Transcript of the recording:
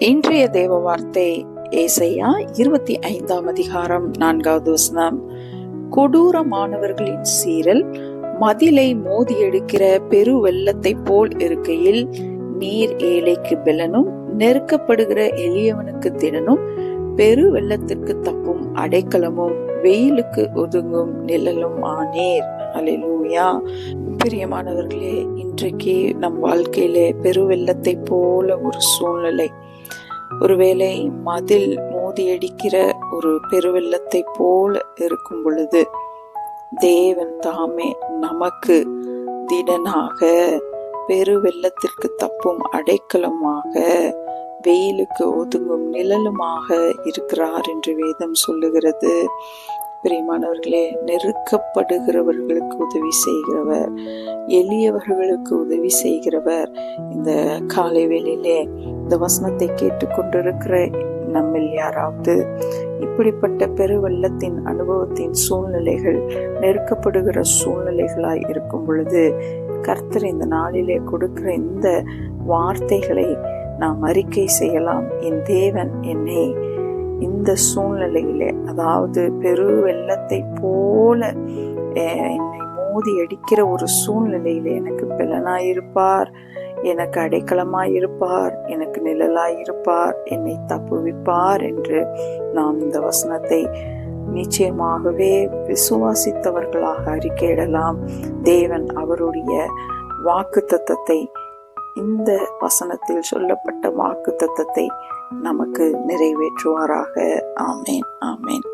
இன்றைய தேவ வார்த்தை ஏசையா இருபத்தி ஐந்தாம் அதிகாரம் நான்காவது வசனம். கொடூரமானவர்களின் சீரல் மதிலை மோதி எடுக்கிற பெரு வெள்ளத்தை போல் இருக்கையில் நீர் ஏழைக்கு பெலனும் நெருக்கப்படுகிற எளியவனுக்கு திடனும் பெரு வெள்ளத்திற்கு தப்பும் அடைக்கலமும் வெயிலுக்கு ஒதுங்கும் நிழலும் ஆனேர். அலிலூயா பிரியமானவர்களே இன்றைக்கு நம் வாழ்க்கையிலே பெரு வெள்ளத்தை போல ஒரு சூழ்நிலை. ஒருவேளை மதில் மோதி அடிக்கிற ஒரு பெருவெள்ளத்தை போல இருக்கும் பொழுது தேவன் தாமே நமக்கு திடனாக பெருவெள்ளத்திற்கு தப்பும் அடைக்கலமாக வெயிலுக்கு ஒதுங்கும் நிழலுமாக இருக்கிறார் என்று வேதம் சொல்லுகிறது. பிரியமானவர்களே நெருக்கப்படுகிறவர்களுக்கு உதவி செய்கிறவர் எளியவர்களுக்கு உதவி செய்கிறவர். இந்த காலை வேளையிலே இந்த வசனத்தை கேட்டுக்கொண்டிருக்கிற நம்மில் யாராவது இப்படிப்பட்ட பெருவெள்ளத்தின் அனுபவத்தின் சூழ்நிலைகள் நெருக்கப்படுகிற சூழ்நிலைகளாய் இருக்கும் பொழுது கர்த்தர் இந்த நாளிலே கொடுக்கிற இந்த வார்த்தைகளை நாம் அறிக்கை செய்யலாம். என் தேவன் என்னை இந்த சூழ்நிலையிலே அதாவது பெரு வெள்ளத்தை போல என்னை மோதி அடிக்கிற ஒரு சூழ்நிலையில எனக்கு பிளனாயிருப்பார் எனக்கு அடைக்கலமாயிருப்பார். எனக்கு நிழலாயிருப்பார். என்னை தப்புவிப்பார் என்று நாம் இந்த வசனத்தை நிச்சயமாகவே விசுவாசித்தவர்களாக அறிக்கையிடலாம். தேவன் அவருடைய வாக்கு தத்தத்தை இந்த வசனத்தில் சொல்லப்பட்ட வாக்கு தத்தத்தை நமக்கு நிறைவேற்றுவாராக. ஆமேன் ஆமேன்.